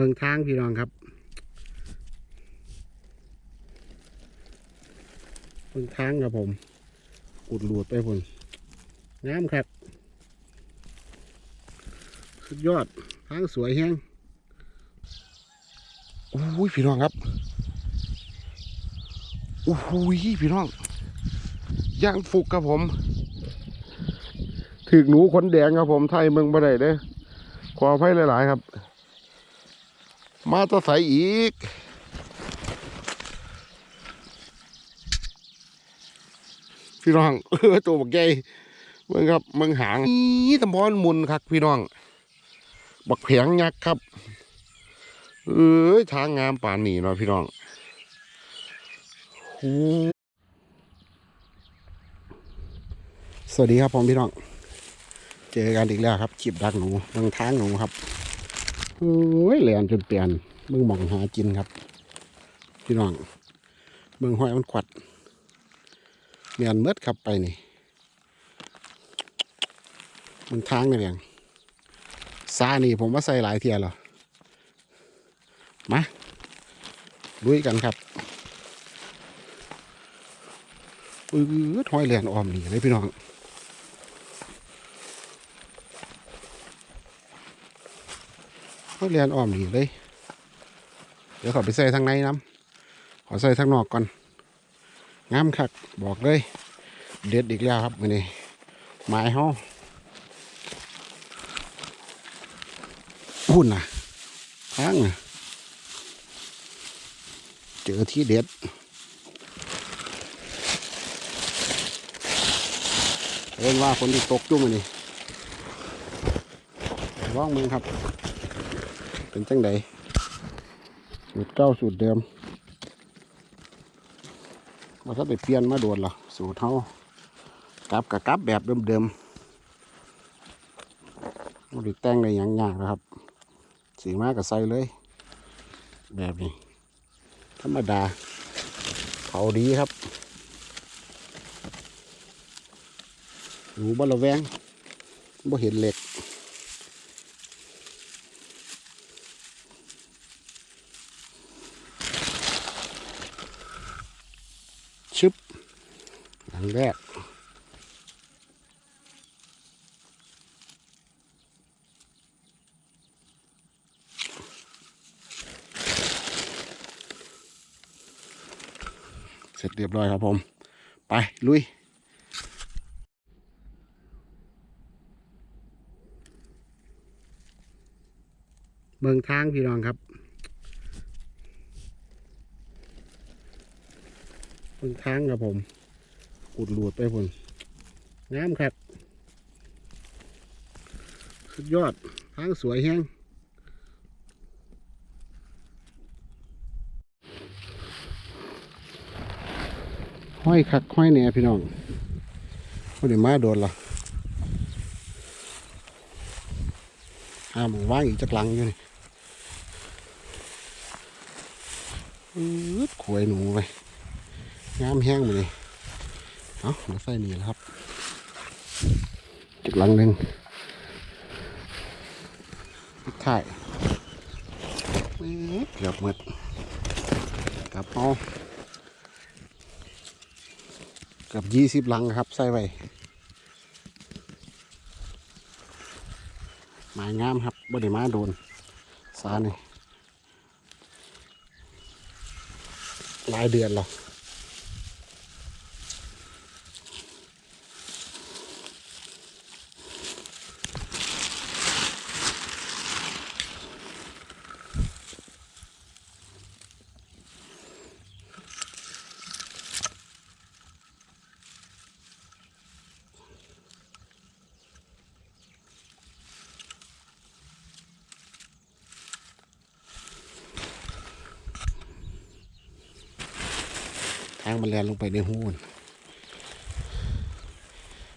เมืองทางพี่น้องครับเมืองทางครับผมอุดหลูดไปพุ่นงามครับ สุดยอดทางสวยแฮงโอ้ยพี่น้องครับโอ้โหพี่น้องย่างฟุกครับผมถึกหนูขนแดงครับผมไทยเมืองบ่ได้เด้อขออภัยหลาย ๆ ครับ มาตะใสอีก พี่น้องเออตัวบักใหญ่เมืองครับเมืองหางนี่ตำบอนมุนครับพี่น้อง บักแผงยักษ์ครับเอ้ยทางงามป่านนี้เนาะพี่น้องสวัสดีครับผมพี่น้อง เจอกันอีกแล้วครับขีบดักหนูเมืองทางหนูครับ โอ้ยแหลนจนเปลี่ยนมึงมองหากินครับ พี่น้องเมืองห้อยมันขวัดเมียนเมดครับไปนี่มืองทางนี่เองซานี่ผมว่าใส่หลายเทียแล้วมาลุยกันครับอือห้อยแหลนออมนี่เลยพี่น้อง เขาเรียนอ้อมดีเลย เดี๋ยวขอไปใส่ทางในน้ำขอใส่ทางนอกก่อนงามคักบอกเลย เด็ดอีกแล้วครับมือนี้ไม้เฮาหุ่นน่ะทางนะเจอที่เด็ดเรียนว่าฝนที่ตกอยุ่มือนี้ร้องมึงครับ เป็นจังใดสูตรเก้าสูตรเดิมมาถ้าไปเปลี่ยนมาโดนหรอสูตรเท่ากลับกับกลับแบบเดิมๆไม่ได้แต่งอะไรอย่างยากนะครับ สีมากกับใส่เลย แบบนี้ ธรรมดาเขาดีครับหนูบละแวงบ่เห็นเหล็ก ชึบ หลังแรกเสร็จเรียบร้อยครับผม ไป ลุย เมืองทางพี่น้องครับ เมืองทางครับผม อุดหลูดไปพุ่นงามครับ สุดยอดทางสวยแฮงห้อยคักห้อยแหน่พี่น้องพอดีมาโดนละห้ามว่างอีกจักหลังอยู่นี่อืดขวยหนูไปงามแห้งมาเลย เอาเดี๋ยวใส่นี่แหละครับจักหลังหนึ่งถ่ายอืดเกือบหมดกลับเอาเกือบยี่สิบลังครับ ใส่ไว้ไม้งามครับบ่ได้มาโดนสานี่หลายเดือนแล้วางมันแลนลงไปในหูน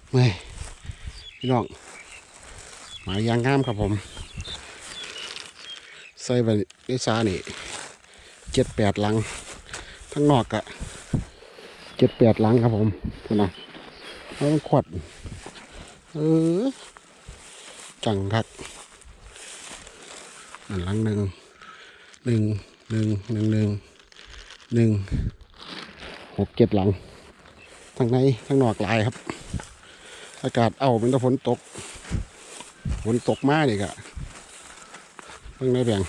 เมื่อยพี่น้องหมายยางงามครับผม ใส่ไว้ในซานี่เจ็ดแปดลัง ทั้งนอกอะเจ็ดแปดลังครับผมคุณนะแล้วขวดเออจังคักนั่นลังหนึ่งหนึ่งหนึ่งหนึ่งหนึ่งหนึ่ง หกเจ็ดหลังทั้งในทั้งนอกหลายครับ อากาศเอาเป็นตะฝนตกฝนตกมากเลยอะเพิ่งได้แบ่ง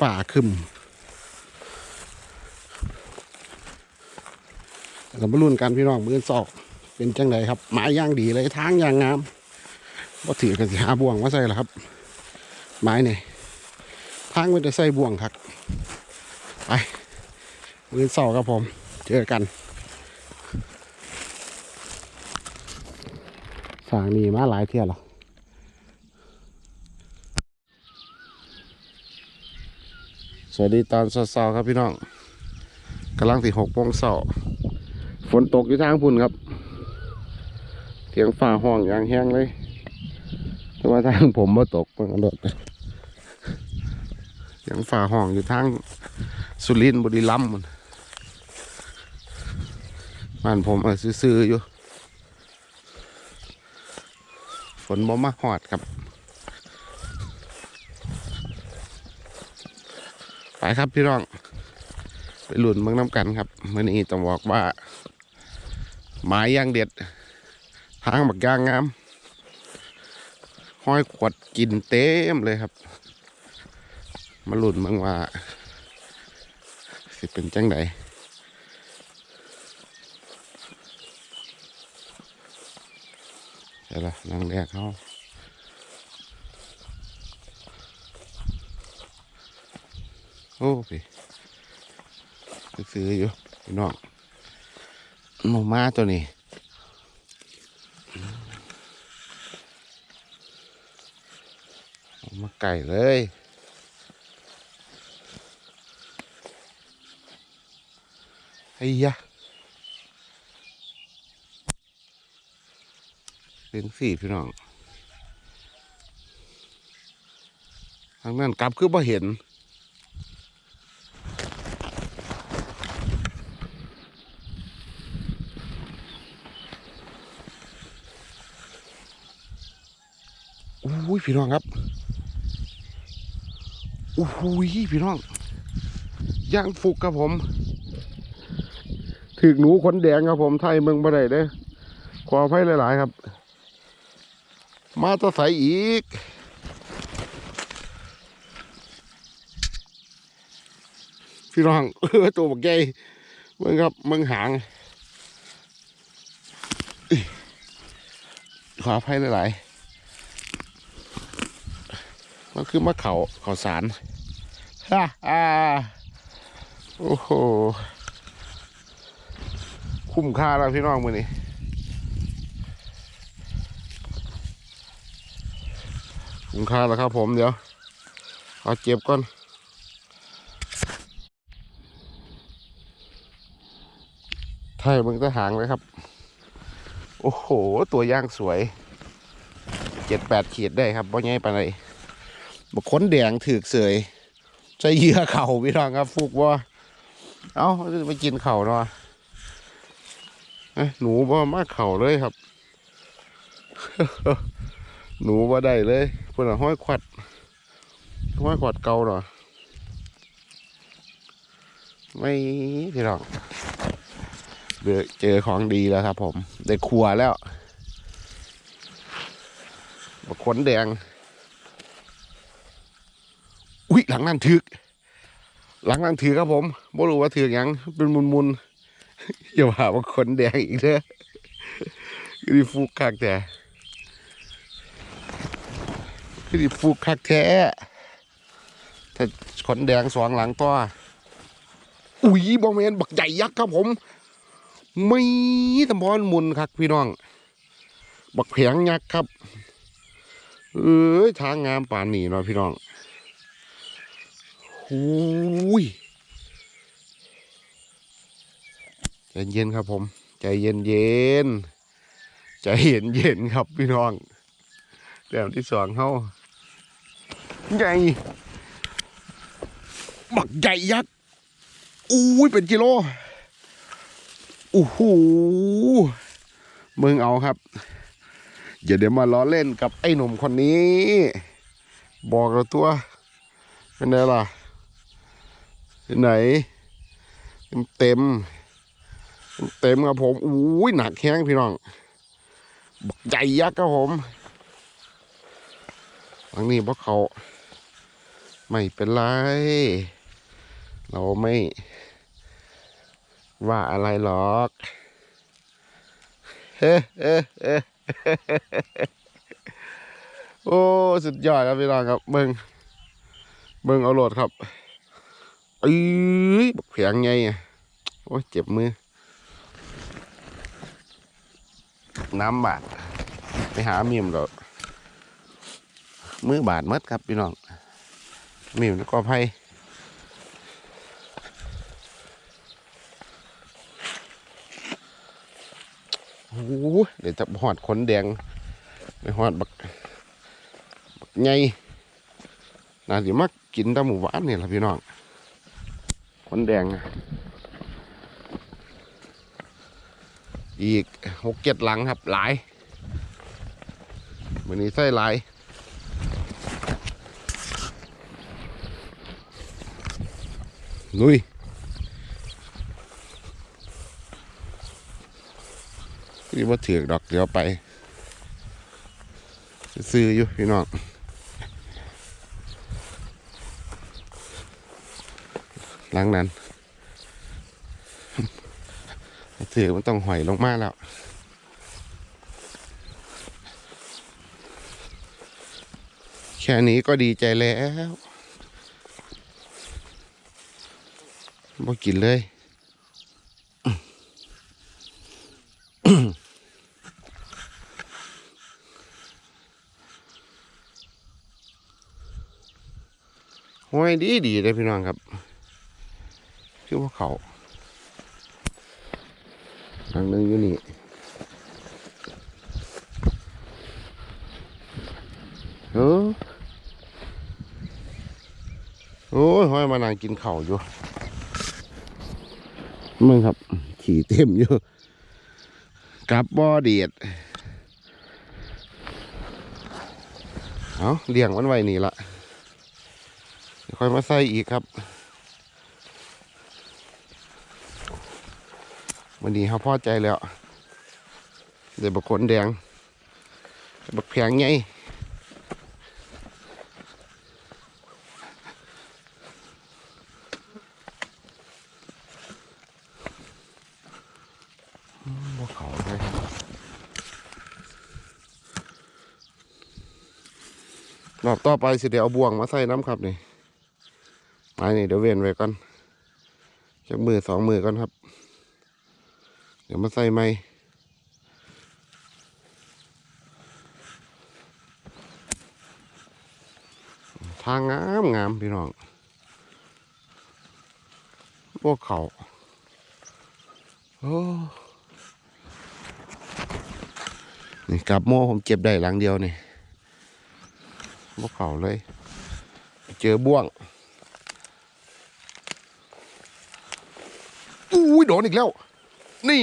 ฝ่าขึ้นเรามาลุ้นกันพี่น้องมือสอกเป็นจังไดครับหมายย่างดีเลยทางย่างงามว่าถือกันสิหาบ่วงมาใส่ละครับไม้เนี่ยทางมันจะใส่บ่วงครับไปมือสอกครับผม เจอกันสางนี่มาหลายเที่ยแล้วสวัสดีตอนเช้าๆครับพี่น้องกำลังที่หกโมงเช้าฝนตกอยู่ทางพุ่นครับเสียงฝ่าห้องอย่างแห้งเลย แต่ว่าทางผมบ่ตกมันกระโดดเสียงฝ่าห้องอยู่ทางสุรินทร์บุรีรัมย์มัน บ้านผมเออซื่อๆอยู่ ฝนบ่มาหอดครับ ไปครับพี่น้อง ไปหลุนเมืองน้ำกันครับมื่อนี้ต้องบอกว่าหมายย่างเด็ด ทางบักย่างงาม ห้อยขวดกินเต็มเลยครับ มาหลุนเมืองว่า สิเป็นจังได ใช่ละนั่งแรกเขาโอ้พี่ซื้ออยู่พี่น้องหมูม้าตัวนี้มาไก่เลยไอ้ยะ เป็นสี่พี่น้องทางนั้นกลับคือบ่เห็นอุ้ยพี่น้องครับอุ้ยพี่น้องย่างฟุกครับผมถึกหนูขนแดงครับผมไทยเมืองบ่ได้เด้อขออภัยหลาย ๆ ครับ มาตะใสอีก พี่น้องเออตัวบักใหญ่เมืองครับเมืองหางขออภัยหลายๆมันคือมะเขาเขาสารฮ่าอ่าโอ้โห คุ้มค่าแล้วพี่น้องมือนี้ คุ้มค่าแล้วครับผมเดี๋ยว เอาเจ็บก่อน ไทยมึงจะหางเลยครับ โอ้โห ตัวย่างสวย เจ็ดแปดขีดได้ครับบ่ใหญ่ปานใดบกค้นแดงถือเสยใส่เหยื่อเข่าพี่น้องครับฟุกว่าเอ้าไปกินเข่าเนาะเอ้ยหนูบ่มากเข่าเลยครับ หนูบ่าได้เลยเพื่อนห้อยขวัดห้อยขวัดเก่าเนาะไม่พี่น้องเจอเจอของดีแล้วครับ ผมได้ครัวแล้วบกขนแดง อุ้ยหลังนั่นถึก หลังนั่นถือครับผมบ่รู้ว่าถือหยังเป็นมุนมุนอย่าว่าว่าขนแดงอีกเด้อคือดิฟูกคักแต่ คือดิฟูกคักแท้ถ้าขนแดงสองหลังตัวอุ้ยบอมเมนบักใหญ่ยักษ์ครับผมไม่ตำบอนมุนครับพี่น้อง บักแผงยักษ์ครับ เอ้ยทางงามป่านนี้เนาะพี่น้องหูยใจเย็นครับผม ใจเย็นเย็นใจเย็นเย็นครับพี่น้อง แต้มที่สองเขาใหญ่บักใหญ่ยักษ์อุ้ยเป็นกิโลโอ้โหมึงเอาครับอย่าเดี๋ยวมาล้อเล่นกับไอ้หนุ่มคนนี้ บอกเราตัวเป็นไงล่ะไหน เต็ม เต็มครับผมอุ้ยหนักแข้งพี่น้องบักใหญ่ยักษ์ครับผม อันนี้พวกเขาไม่เป็นไร เราไม่ว่าอะไรหรอกเฮ้เฮ้เฮ้โอ้ สุดยอดครับพี่น้องครับเบิ้งเบิ้งเอาโหลดครับเอ้ยบักเพียงไงโอ้ยเจ็บมือ น้ำบาดไปหาเมียมเรา มือบาดมัดครับพี่น้องมียมแล้วก็ไพ่โอ้โหเดี๋ยวจะหอดขนแดงไปหอดบักบักไงน่าจะมักกินตะหมูหวานเนี่ยละพี่น้องขนแดงอะอีกหกเจ็ดหลังครับหลายวันนี้ใส่หลาย ลุยนี่ว่าถือดอกเดี๋ยวไป ซื้ออยู่พี่น้องหลังนั้นถือมันต้องหอยลงมาแล้วแค่นี้ก็ดีใจแล้ว บ่กินเลยห้วยดีดีเลยพี่น้องครับชื่อว่าเขาทางนึงอยู่นี่เออโอ้ยห้อยมานั่งกินเข่าอยู่ มึงครับ ขี่เต็มอยู่กับบ่อเดียดเอาเลี้ยงมันไว้นี่ละค่อยมาใส่อีกครับ วันนี้เขาพอใจแล้วเดี๋ยวบักขนแดงบักแพงไงอืมบ่เขาเลย รอบต่อไปสิเดี๋ยวเอาบ่วงมาใส่น้ำครับนี่ไม้นี่เดี๋ยวเว้นไว้ก่อนจักมือสองมือก่อนครับ เดี๋ยวมาใส่ไม้ทางงามงามพี่น้องพวกเขาโอ้นี่กับโม่ผมเจ็บได้หลังเดียวนี่ พวกเขาเลย เจอบ่วงอุ้ยโดนอีกแล้ว นี่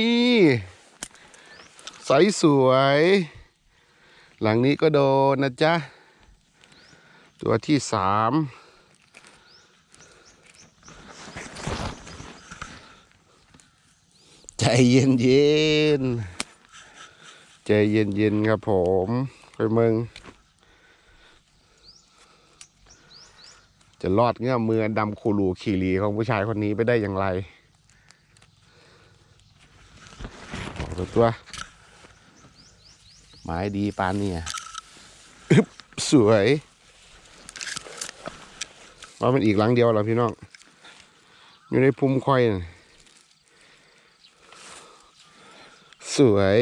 ใสสวย หลังนี้ก็โดนนะจ๊ะ ตัวที่สามใจเย็นเย็นใจเย็นเย็นครับผมไปเมือง จะรอดเงื้อมืออันดำคูรูขี่หลีของผู้ชายคนนี้ไปได้อย่างไรบอกเลยตัว ไม้ดีปานเนี่ยอึ๊บสวยว่ามันอีกหลังเดียวเหรอพี่น้อง อยู่ในพุ่มค่อยน่ะสวย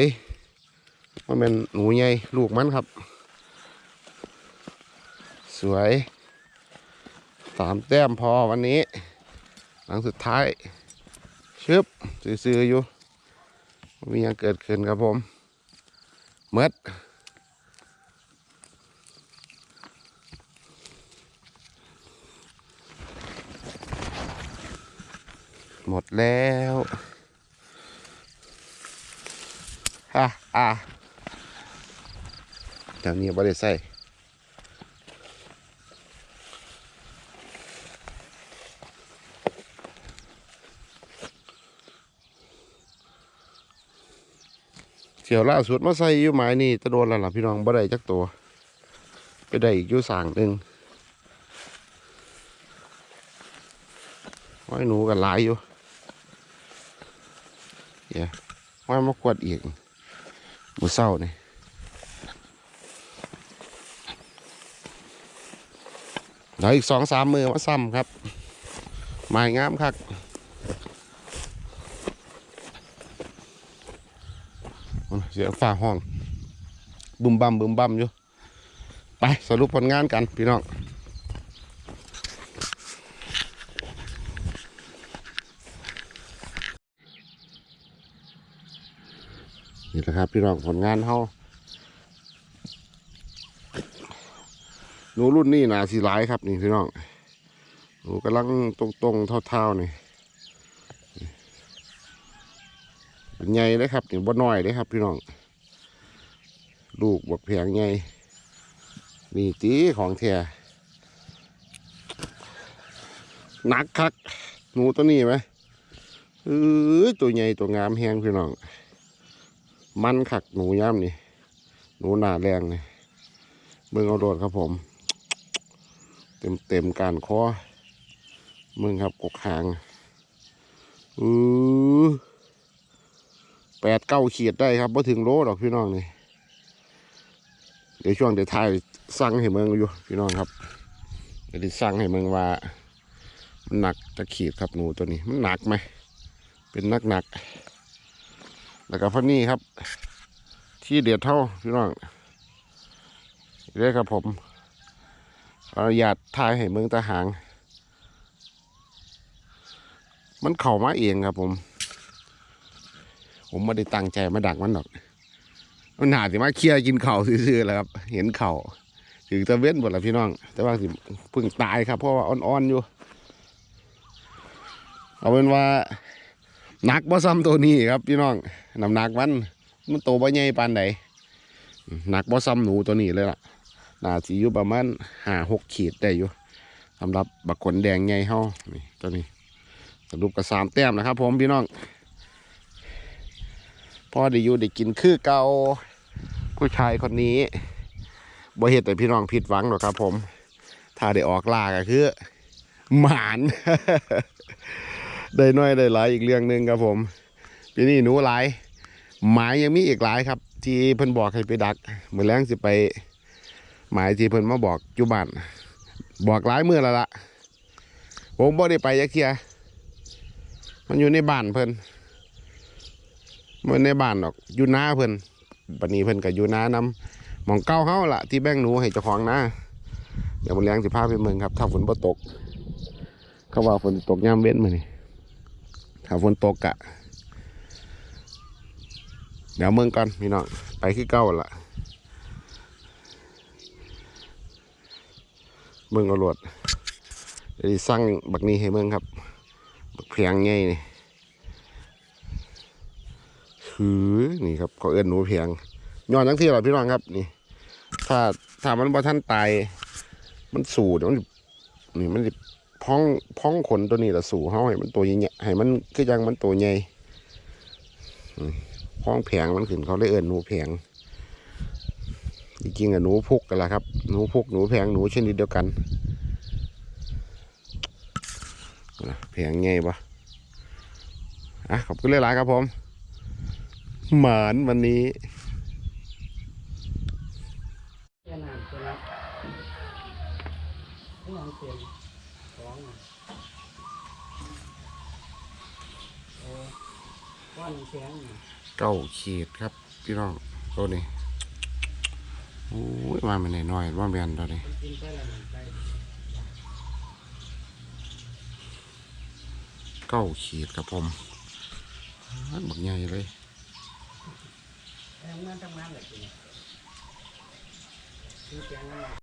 ว่ามันหนูใหญ่ลูกมันครับ สวยสามแต้มพอวันนี้ หลังสุดท้ายชึบซื้อๆอยู่มียังเกิดขึ้นครับผมเมดหมดแล้วฮ่าอ่าจากนี้บ่ได้ใส่ ที่ยวล่าสุดมาใส่อยู่ไม้นี่จะโดนแล้วล่ะพี่น้องบ่ได้จักตัว ไปได้อีกอยู่สางหนึ่งไว้หนูกันหลายอยู่เดี๋ยวไว้มากวดอีกมือเศร้านี่เดี๋ยวอีกสองสามมือมาซ้ำครับไม้งามคัก เสียงฟ้าห้องบึมบัมบึมบัมอยู่ไปสรุปผลงานกันพี่น้องนี่แหละครับพี่น้องผลงานเฮาหนูรุ่นนี้นาสีหลายครับนี่พี่น้องหนูกำลังตรงๆเท่าๆนี่ เป็นใหญ่เลยครับนี่บ่น้อยเลยครับ พี่น้อง ลูกบักแพงใหญ่นี่ตีของแท้หนักคักหนูตัวนี้ไหมเออตัวใหญ่ตัวงามแหงพี่น้อง มันคักหนูย่ำนี่ หนูหนาแรงนี่เบิ่งเอาโดดครับผม เต็มเต็มการคอมึงครับกกหางอือ แปดเก้าขีดได้ครับพอถึงโลดอกพี่น้องนี่เดี๋ยวช่วงเดี๋ยวถ่ายสั่งให้เมืองอยู่พี่น้องครับเดี๋ยวสั่งให้เมืองว่ามันหนักตะขีดครับหนูตัวนี้ มันหนักไหมเป็นนักหนักแล้วก็พันนี้ครับ ที่เดียดเท่าพี่น้องเรียกครับผมอนุญาตถ่ายให้เมืองตาหาง มันเข่ามาเองครับผม ผมไม่ได้ตั้งใจมาดักมันหรอก มันหาสิมาเคลียกินเข่าซื่อๆแล้วครับ เห็นเข่าถึงจะเว้นหมดแล้วพี่น้อง แต่ว่าสิเพิ่งตายครับ เพราะว่าอ่อนๆอยู่ เอาเป็นว่าหนักบ่ซ้ำตัวนี้ครับ พี่น้องน้ำหนักมันมันโตบ่ใหญ่ปานใดหนักบ่ซ้ำหนูตัวนี้เลยล่ะน่าสิอยู่ประมาณห้าหกขีดได้อยู่สำหรับบักขนแดงใหญ่เฮานี่ตัวนี้สรุปกับสามแต้มนะครับ ผมพี่น้อง พอได้อยู่ได้กินคือเก่าผู้ชายคนนี้บ่เฮ็ดแต่พี่น้องผิดหวังหรอกครับ ผม ถ้าได้ออกล่าก็คือ หมานได้น้อยได้หลายอีกเรื่องหนึ่งครับผมปีนี้หนูหลาย หมายยังมีอีกหลายครับ ที่เพิ่นบอกให้ไปดักเมื่อแรงสิไป หมายที่เพิ่นมาบอกอยู่บ้านบอกหลายมื้อแล้วล่ะผมบ่ได้ไปยักเทียมันอยู่ในบ้านเพิ่น มันในบ้านดอกอยู่นาเพิ่นปันนี้เพิ่นกับอยู่นานำหมองเก้าเฮาล่ะที่แบ่งหนูให้เจ้าของนาเดี๋ยวมันเลี้ยงสิพาไปเมืองครับถ้าฝนบ่ตก เขาว่าฝนตกยามเว้นมื้อนี้ถ้าฝนตกกะ เดี๋ยวเมืองก่อนพี่น้องไปคือเก้าล่ะเมืองอรวดเดี๋ยวสิสั่งบักนี้ให้เมืองครับบักเพียงใหญ่นี่ือนี่ครับเขาเอื้อนหนูเพียงย้อนทั้งที่เราพี่น้องครับนี่ ถ้าถ้ามันบ่ท่านตาย มันสู่เดี๋ยวมันนี่มันสิพ้องพ้องขนตัวนี้ละสู่เฮาให้มันตัวใหญ่ให้มันคือยังมันตัวใหญ่พ้องแผงมันขึ้นเขาเลยเอื้อนหนูแผงจริงๆอะหนูพุกกันละครับหนูพุกหนูแผงหนูชนิดเดียวกันแผงไงปะอะขอบคุณหลายๆครับผม หมานวันนี้แค่น้ำตัวละไม่ยอมเฉียนของโอ้ก้อนแข็งเก้าขีดครับ พี่น้องตัวนี้โอ้ยมาไม่น้อยว่าเบียนตัวนี้กินไปแล้วมันไปเก้าขีดครับผมบักใหญ่เลย ทำงานทำงานแหละกินคือแข็งนั่นแหละ